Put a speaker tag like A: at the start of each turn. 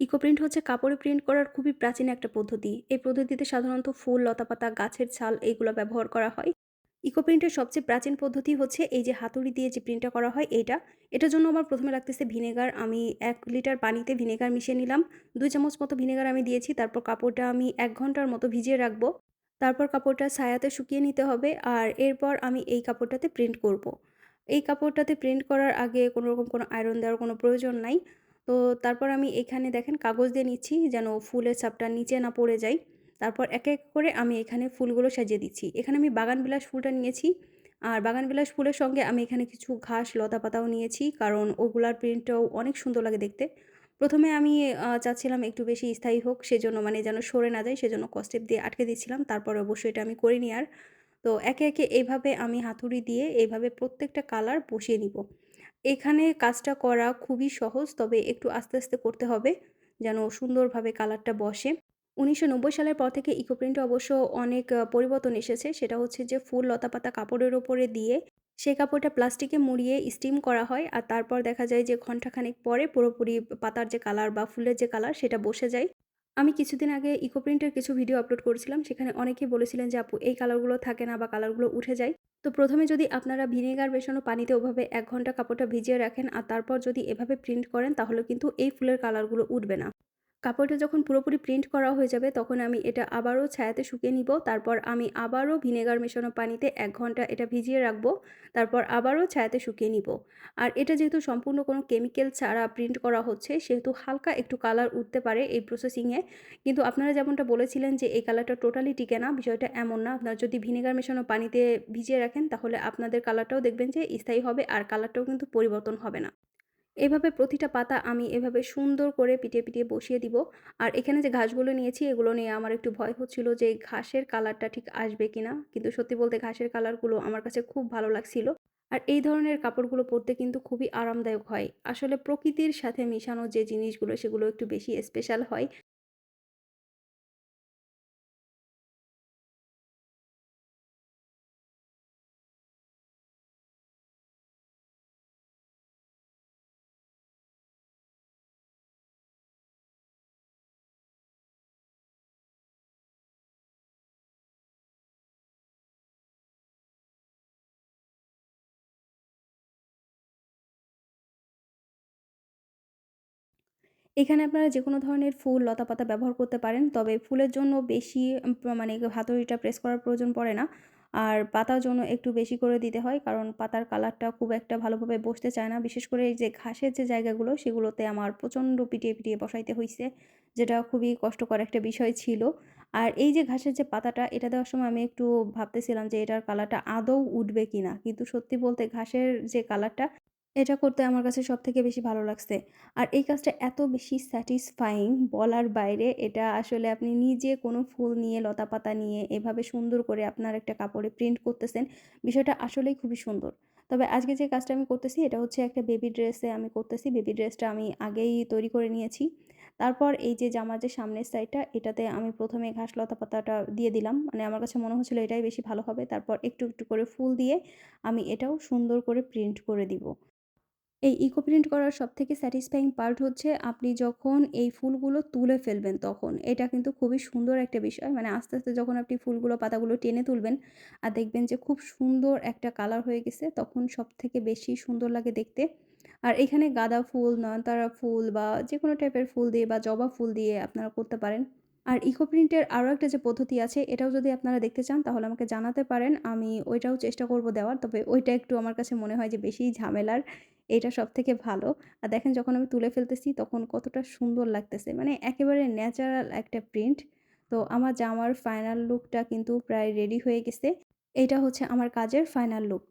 A: Eco print হচ্ছে কাপড়ে print করার খুবই প্রাচীন একটা পদ্ধতি। এই পদ্ধতিতে সাধারণত ফুল, লতাপাতা, গাছের ছাল এইগুলো ব্যবহার করা হয়। ইকো প্রিন্টের সবচেয়ে প্রাচীন পদ্ধতি হচ্ছে এই যে হাতুড়ি দিয়ে যে প্রিন্টটা করা হয় এইটা। এটার জন্য আমার প্রথমে লাগতেছে ভিনেগার। আমি এক লিটার পানিতে ভিনেগার মিশিয়ে নিলাম। দুই চামচ মতো ভিনেগার আমি দিয়েছি। তারপর কাপড়টা আমি এক ঘণ্টার মতো ভিজিয়ে রাখব। তারপর কাপড়টা ছায়াতে শুকিয়ে নিতে হবে। আর এরপর আমি এই কাপড়টাতে প্রিন্ট করব। এই কাপড়টাতে প্রিন্ট করার আগে কোনোরকম কোনো আয়রন দেওয়ার কোনো প্রয়োজন নাই। তো তারপর আমি এখানে দেখেন কাগজ দিয়ে নিচ্ছি যেন ফুলের ছাপটা নিচে না পড়ে যায়। তারপর এক এক করে আমি এখানে ফুলগুলো সাজিয়ে দিচ্ছি। এখানে আমি বাগানবিলাস ফুলটা নিয়েছি। আর বাগানবিলাস ফুলের সঙ্গে আমি এখানে কিছু ঘাস, লতাপাতাও নিয়েছি। কারণ ওগুলার প্রিন্টটাও অনেক সুন্দর লাগে দেখতে। প্রথমে আমি চাচ্ছিলাম একটু বেশি স্থায়ী হোক সেজন্য মানে যেন সরে না যায় সেজন্য কস্টেপ দিয়ে আটকে দিচ্ছিলাম। তারপর অবশ্যই এটা আমি করিনি আর। তো একে, একে এভাবে আমি হাতুড়ি দিয়ে এইভাবে প্রত্যেকটা কালার বসিয়ে নিব। এখানে কাজটা করা খুবই সহজ তবে একটু আস্তে, আস্তে করতে হবে যেন সুন্দরভাবে কালারটা বসে। ১৯৯০ সালের পর থেকে ইকো প্রিন্টে অবশ্য অনেক পরিবর্তন এসেছে। সেটা হচ্ছে যে ফুল, লতাপাতা কাপড়ের ওপরে দিয়ে সেই কাপড়টা প্লাস্টিকে মুড়িয়ে স্টিম করা হয়। আর তারপর দেখা যায় যে ঘন্টাখানেক পরে পুরোপুরি পাতার যে কালার বা ফুলের যে কালার সেটা বসে যায়। আমি কিছুদিন আগে ইকো প্রিন্টের কিছু ভিডিও আপলোড করেছিলাম। সেখানে অনেকেই বলেছিলেন যে, "আপু এই কালারগুলো থাকে না বা কালারগুলো উঠে যায়।" তো প্রথমে যদি আপনারা ভিনেগার মেশানো পানিতে ওভাবে এক ঘণ্টা কাপড়টা ভিজিয়ে রাখেন আর তারপর যদি এভাবে প্রিন্ট করেন তাহলে কিন্তু এই ফুলের কালারগুলো উঠবে না। কাপড়টা যখন পুরোপুরি প্রিন্ট করা হয়ে যাবে তখন আমি এটা আবারও ছায়াতে শুকিয়ে নিব। তারপর আমি আবারও ভিনেগার মেশানো পানিতে এক ঘণ্টা এটা ভিজিয়ে রাখব। তারপর আবারও ছায়াতে শুকিয়ে নিব। আর এটা যেহেতু সম্পূর্ণ কোনো কেমিক্যাল ছাড়া প্রিন্ট করা হচ্ছে সেহেতু হালকা একটু কালার উঠতে পারে এই প্রসেসিংয়ে কিন্তু আপনারা যেমনটা বলেছিলেন যে এই কালারটা টোটালি টিকে না, বিষয়টা এমন না। আপনারা যদি ভিনেগার মেশানো পানিতে ভিজিয়ে রাখেন তাহলে আপনাদের কালারটাও দেখবেন যে স্থায়ী হবে আর কালারটাও কিন্তু পরিবর্তন হবে না। এভাবে প্রতিটা পাতা আমি এভাবে সুন্দর করে পিটিয়ে, পিটিয়ে বসিয়ে দিব। আর এখানে যে ঘাসগুলো নিয়েছি এগুলো নিয়ে আমার একটু ভয় হচ্ছিল যে ঘাসের কালারটা ঠিক আসবে কিনা। কিন্তু সত্যি বলতে ঘাসের কালারগুলো আমার কাছে খুব ভালো লাগছিল। আর এই ধরনের কাপড়গুলো পরতে কিন্তু খুবই আরামদায়ক হয়। আসলে প্রকৃতির সাথে মিশানো যে জিনিসগুলো সেগুলো একটু বেশি স্পেশাল হয়। এখানে আপনারা যে কোনো ধরনের ফুল, লতাপাতা ব্যবহার করতে পারেন। তবে ফুলের জন্য বেশি মানে হাতুড়িটা প্রেস করার প্রয়োজন পড়ে না। আর পাতার জন্য একটু বেশি করে দিতে হয়। কারণ পাতার কালারটা খুব একটা ভালোভাবে বসতে চায় না। বিশেষ করে এই যে ঘাসের যে জায়গাগুলো সেগুলোতে আমার প্রচণ্ড পিটিয়ে, পিটিয়ে বসাইতে হয়েছে যেটা খুবই কষ্টকর একটা বিষয় ছিল। আর এই যে ঘাসের যে পাতাটা এটা দেওয়ার সময় আমি একটু ভাবতেছিলাম যে এটার কালারটা আদৌ উঠবে কিনা? কিন্তু সত্যি বলতে ঘাসের যে কালারটা এটা করতে আমার কাছে সবথেকে বেশি ভালো লাগছে। আর এই কাজটা এত বেশি স্যাটিসফাইং বলার বাইরে। এটা আসলে আপনি নিজে কোনো ফুল নিয়ে, লতাপাতা নিয়ে এভাবে সুন্দর করে আপনার একটা কাপড়ে প্রিন্ট করতেছেন। বিষয়টা আসলেই খুবই সুন্দর। তবে আজকে যে কাজটা আমি করতেছি এটা হচ্ছে একটা বেবি ড্রেসে আমি করতেছি। বেবি ড্রেসটা আমি আগেই তৈরি করে নিয়েছি। তারপর এই যে জামার যে সামনের সাইডটা এটাতে আমি ১ম এ ঘাস লতাপাতাটা দিয়ে দিলাম। মানে আমার কাছে মনে হচ্ছিল এটাই বেশি ভালো হবে। তারপর একটু, একটু করে ফুল দিয়ে আমি এটাও সুন্দর করে প্রিন্ট করে দিব। এই ইকো প্রিন্ট করার সবথেকে স্যাটিসফাইং পার্ট হচ্ছে আপনি যখন এই ফুলগুলো তুলে ফেলবেন তখন। এটা কিন্তু খুবই সুন্দর একটা বিষয়। মানে আস্তে, আস্তে যখন আপনি ফুলগুলো পাতাগুলো টেনে তুলবেন আর দেখবেন যে খুব সুন্দর একটা কালার হয়ে গেছে তখন সবথেকে বেশি সুন্দর লাগে দেখতে। আর এখানে গাঁদা ফুল, নয়নতারা ফুল বা যে কোনো টাইপের ফুল দিয়ে বা জবা ফুল দিয়ে আপনারা করতে পারেন। আর ইকো প্রিন্টের আরও একটা যে পদ্ধতি আছে, এটাও যদি আপনারা দেখতে চান, তাহলে আমাকে জানাতে পারেন। আমি ওইটাও চেষ্টা করব দেওয়ার। তবে ওইটা একটু আমার কাছে মনে হয় যে বেশি ঝামেলার। এটা সব থেকে ভালো। আর দেখেন যখন আমি তুলে ফেলতেছি, তখন কতটা সুন্দর লাগতেছে। মানে একেবারে ন্যাচারাল একটা প্রিন্ট। তো আমার জামার ফাইনাল লুকটা কিন্তু প্রায় রেডি হয়ে গেছে। এইটা হচ্ছে আমার কাজের ফাইনাল লুক।